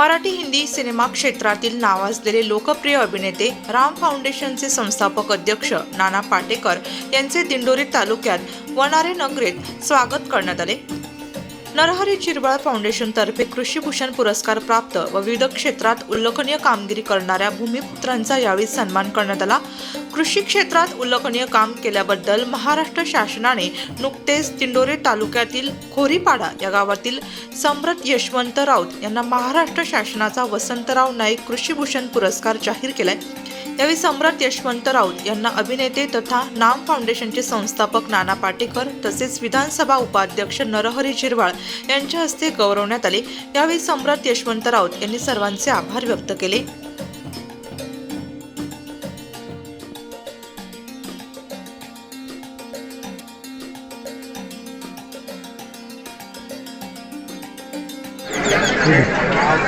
Marathi Hindi cinema क्षेत्रातील नावाजलेले लोकप्रिय अभिनेते राम फाउंडेशनचे संस्थापक अध्यक्ष नाना पाटेकर यांचे दिंडोरी तालुक्यात वनारे नगरीत स्वागत करण्यात आले. नरहरी चिरबाळ फाउंडेशनतर्फे कृषीभूषण पुरस्कार प्राप्त व विविध क्षेत्रात उल्लेखनीय कामगिरी करणाऱ्या भूमिपुत्रांचा यावेळी सन्मान करण्यात आला. कृषी क्षेत्रात उल्लेखनीय काम केल्याबद्दल महाराष्ट्र शासनाने नुकतेच तिंडोरे तालुक्यातील खोरीपाडा या गावातील सम्रत यशवंत राऊत यांना महाराष्ट्र शासनाचा वसंतराव नाईक कृषीभूषण पुरस्कार जाहीर केलाय. यावेळी सम्राट यशवंत राऊत यांना अभिनेते तथा नाम फाउंडेशनचे संस्थापक नाना पाटेकर तसेच विधानसभा उपाध्यक्ष नरहरी झिरवाळ यांच्या हस्ते गौरवण्यात आले. यावेळी सम्राट यशवंत राऊत यांनी सर्वांचे आभार व्यक्त केले. आज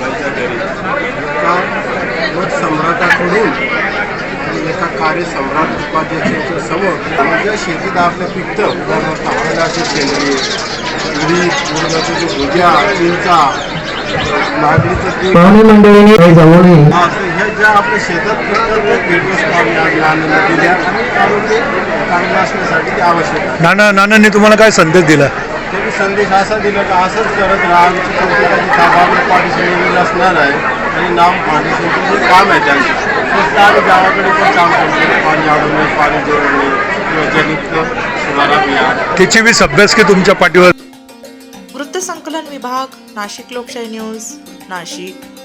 जो घरी आणि एका कार्यसम्राट उपाध्यक्षाच्या समोर माझ्या शेतीत आपलं पिकतं. पूर्ण अशी सेंद्रिय उडीद पूर्णाची जो भुजा चिंचा नागरीचं असं ह्या ज्या आपल्या शेतात भेटवस्तू आम्ही आज नानांना दिल्या कारण ते चांगलं असण्यासाठी ते आवश्यक आहे. नाना नानांनी तुम्हाला काय संदेश दिला? त्यांनी संदेश असा दिला की असंच करत राहा. आमची पाठीशी वेगळी असणार आहे. आणि नाम फाउंडेशनचं जे काम आहे त्यांचं फक्त आम्ही गावाकडे पण काम करतो. पाणी अडवणे पाणी जोडणे सुधारा अभियान त्याची वीस अभ्यास की तुमच्या पाठीवर? वृत्तसंकलन विभाग नाशिक लोकशाही न्यूज नाशिक.